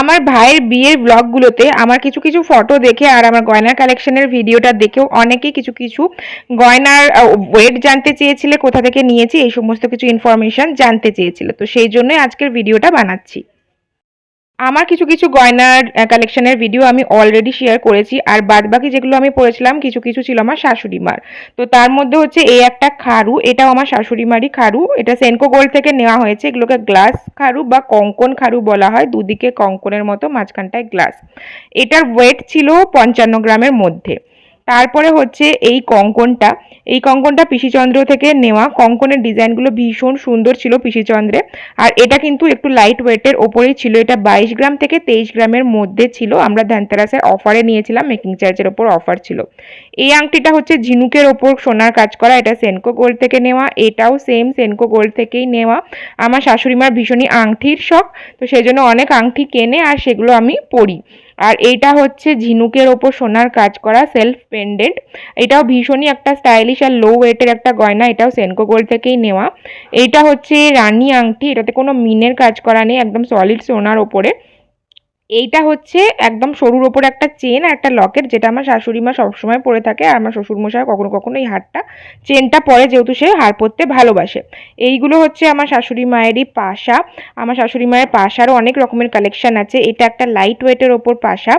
আমার ভাইয়ের বিয়ের ব্লগগুলোতে আমার কিছু কিছু ফটো দেখে আর আমার গয়নার কালেকশনের ভিডিওটা দেখেও অনেকে কিছু কিছু গয়নার ওয়েট জানতে চেয়েছিলে, কোথা থেকে নিয়েছি, এই সমস্ত কিছু ইনফরমেশান জানতে চেয়েছিল। তো সেই জন্যই আজকের ভিডিওটা বানাচ্ছি। আমার কিছু কিছু গয়নার কালেকশনের ভিডিও আমি অলরেডি শেয়ার করেছি, আর বাদ বাকি যেগুলো আমি পড়েছিলাম, কিছু কিছু ছিল আমার শাশুড়ি মার তো তার মধ্যে হচ্ছে এই একটা খারু, এটাও আমার শাশুড়ি মারই খারু। এটা সেনকো গোল্ড থেকে নেওয়া হয়েছে, এগুলোকে গ্লাস খারু বা কঙ্কন খারু বলা হয়, দুদিকে কঙ্কনের মতো মাঝখানটায় গ্লাস এটার ওয়েট ছিল পঞ্চান্ন গ্রামের মধ্যে। তারপরে হচ্ছে এই কঙ্কনটা। এই কঙ্কনটা পিসিচন্দ্র থেকে নেওয়া। কঙ্কনের ডিজাইনগুলো ভীষণ সুন্দর ছিল পিসিচন্দ্রে আর এটা কিন্তু একটু লাইট ওয়েটের ওপরেই ছিল। এটা বাইশ গ্রাম থেকে তেইশ গ্রামের মধ্যে ছিল। আমরা ধ্যানতেরাসের অফারে নিয়েছিলাম। মেকিং চার্জের ওপর অফার ছিল। এই আংটিটা হচ্ছে ঝিনুকের ওপর সোনার কাজ করা। এটা সেনকো গোল্ড থেকে নেওয়া। এটাও সেম সেনকো গোল্ড থেকেই নেওয়া। আমার শাশুড়িমার ভীষণই আংটির শখ। তো সেই জন্য অনেক আংটি কেনে আর সেগুলো আমি পরি। আর এইটা হচ্ছে ঝিনুকের ওপর সোনার কাজ করা সেলফ পেন্ডেন্ট এটাও ভীষণই একটা স্টাইলিশ আর লো ওয়েটের একটা গয়না, এটাও সেনকো গোল্ড থেকেই নেওয়া। এইটা হচ্ছে রানি আংটি, এটাতে কোনো মিনের কাজ করা নেই, একদম সলিড সোনার ওপরে। এইটা হচ্ছে একদম সরুর ওপর একটা চেন আর একটা লকেট যেটা আমার শাশুড়ি মা সবসময় পরে থাকে আর আমার শ্বশুরমশাই কখনো কখনো এই হারটা চেনটা পরে যেহেতু সে হার পরতে ভালোবাসে। এইগুলো হচ্ছে আমার শাশুড়ি মায়েরই পাশা। আমার শাশুড়ি মায়ের পাশারও অনেক রকমের কালেকশান আছে। এটা একটা লাইট ওয়েটের ওপর পাশা।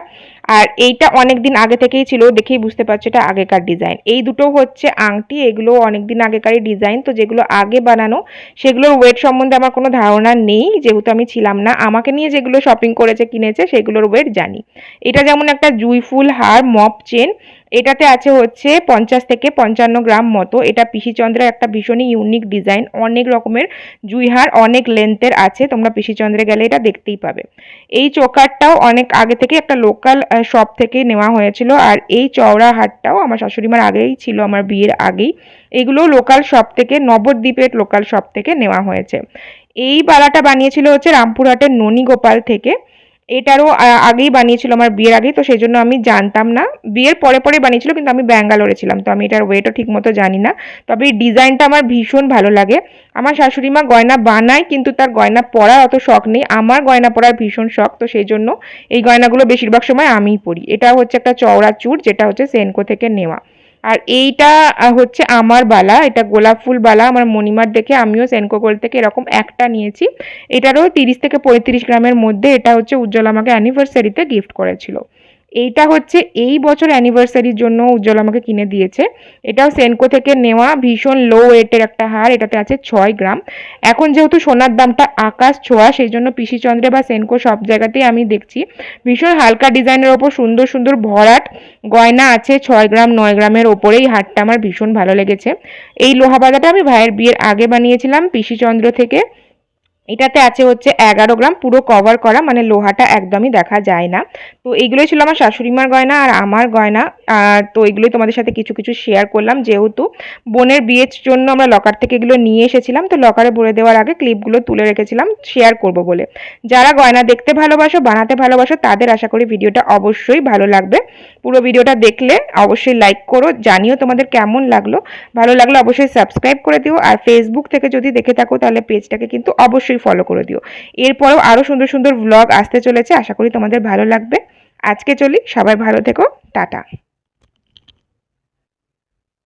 আর এইটা অনেক দিন আগে থেকেই ছিল, দেখেই বুঝতে পারছ এটা আগেকার ডিজাইন এই দুটো হচ্ছে আংটি, এগুলো অনেক দিন আগেকারই ডিজাইন তো যেগুলো আগে বানানো, সেগুলোর ওয়েট সম্বন্ধে আমার কোনো ধারণা নেই, যেহেতু আমি ছিলাম না। আমাকে নিয়ে যেগুলো শপিং করেছে, কিনেছে, সেগুলোর ওয়েট জানি। এটা যেমন একটা জুই ফুল হার মপ চেন এটাতে আছে হচ্ছে পঞ্চাশ থেকে পঞ্চান্ন গ্রাম মতো। এটা পিসিচন্দ্রের একটা ভীষণই ইউনিক ডিজাইন অনেক রকমের জুইহার, অনেক লেন্থের আছে। তোমরা পিসিচন্দ্রে গেলে এটা দেখতেই পাবে। এই চোকারটাও অনেক আগে থেকে একটা লোকাল শপ থেকে নেওয়া হয়েছিল। আর এই চওড়া হারটাও আমার শাশুড়িমার আগেই ছিল, আমার বিয়ের আগেই। এগুলো লোকাল শপ থেকে, নবদ্বীপের লোকাল শপ থেকে নেওয়া হয়েছে। এই বালাটা বানিয়েছিল হচ্ছে রামপুরহাটের ননী গোপাল থেকে। এটারও আগেই বানিয়েছিল আমার বিয়ের আগেই, তো সেই জন্য আমি জানতাম না। বিয়ের পরে পরে বানিয়েছিল, কিন্তু আমি ব্যাঙ্গালোরে ছিলাম, তো আমি এটার ওয়েটও ঠিক মতো জানি না। তবে এই ডিজাইনটা আমার ভীষণ ভালো লাগে। আমার শাশুড়ি মা গয়না বানায়, কিন্তু তার গয়না পরার অত শখ নেই। আমার গয়না পরার ভীষণ শখ, তো সেই জন্য এই গয়নাগুলো বেশিরভাগ সময় আমিই পরি। এটা হচ্ছে একটা চওড়া চুর, যেটা হচ্ছে সেনকো থেকে নেওয়া। আর এইটা হচ্ছে আমার বালা, এটা গোলাপ ফুল বালা, আমার মণিমার দেখে আমিও সেনকো গোল্ড থেকে এরকম একটা নিয়েছি। এটারও তিরিশ থেকে পঁয়ত্রিশ গ্রামের মধ্যে এটা হচ্ছে উজ্জ্বল আমাকে অ্যানিভার্সারিতে গিফট করেছিল। এইটা হচ্ছে এই বছর অ্যানিভার্সারির জন্য উজ্জ্বল আমাকে কিনে দিয়েছে। এটাও সেনকো থেকে নেওয়া, ভীষণ লো ওয়েটের একটা হার, এটাতে আছে ছয় গ্রাম। এখন যেহেতু সোনার দামটা আকাশ ছোঁয়া সেই জন্য পিসিচন্দ্রে বা সেনকো সব জায়গাতেই আমি দেখছি। ভীষণ হালকা ডিজাইনের ওপর সুন্দর সুন্দর ভরাট গয়না আছে, ছয় গ্রাম, নয় গ্রামের ওপরেই হারটা আমার ভীষণ ভালো লেগেছে। এই লোহা বাজাটা আমি ভাইয়ের বিয়ের আগে বানিয়েছিলাম পিসিচন্দ্র থেকে। এটাতে আছে হচ্ছে এগারো গ্রাম, পুরো কভার করা মানে লোহাটা একদমই দেখা যায় না। তো এইগুলোই ছিল আমার শাশুড়িমার গয়না আর আমার গয়না। তো এগুলোই তোমাদের সাথে কিছু কিছু শেয়ার করলাম। যেহেতু বোনের বিয়ের জন্য আমরা লকার থেকে এগুলো নিয়ে এসেছিলাম, তো লকারে ভরে দেওয়ার আগে ক্লিপগুলো তুলে রেখেছিলাম শেয়ার করব বলে। যারা গয়না দেখতে ভালোবাসো, বানাতে ভালোবাসো, তাদের আশা করি ভিডিওটা অবশ্যই ভালো লাগবে। পুরো ভিডিওটা দেখলে অবশ্যই লাইক করো, জানিও তোমাদের কেমন লাগল। ভালো লাগলে অবশ্যই সাবস্ক্রাইব করে দিও। আর ফেসবুক থেকে যদি দেখে থাকো, তাহলে পেজটাকে কিন্তু অবশ্যই অবশ্যই ফলো করে দিও। এরপরও আরও সুন্দর সুন্দর ব্লগ আসতে চলেছে, আশা করি তোমাদের ভালো লাগবে। আজকে চলি, সবাই ভালো থেকো, টাটা।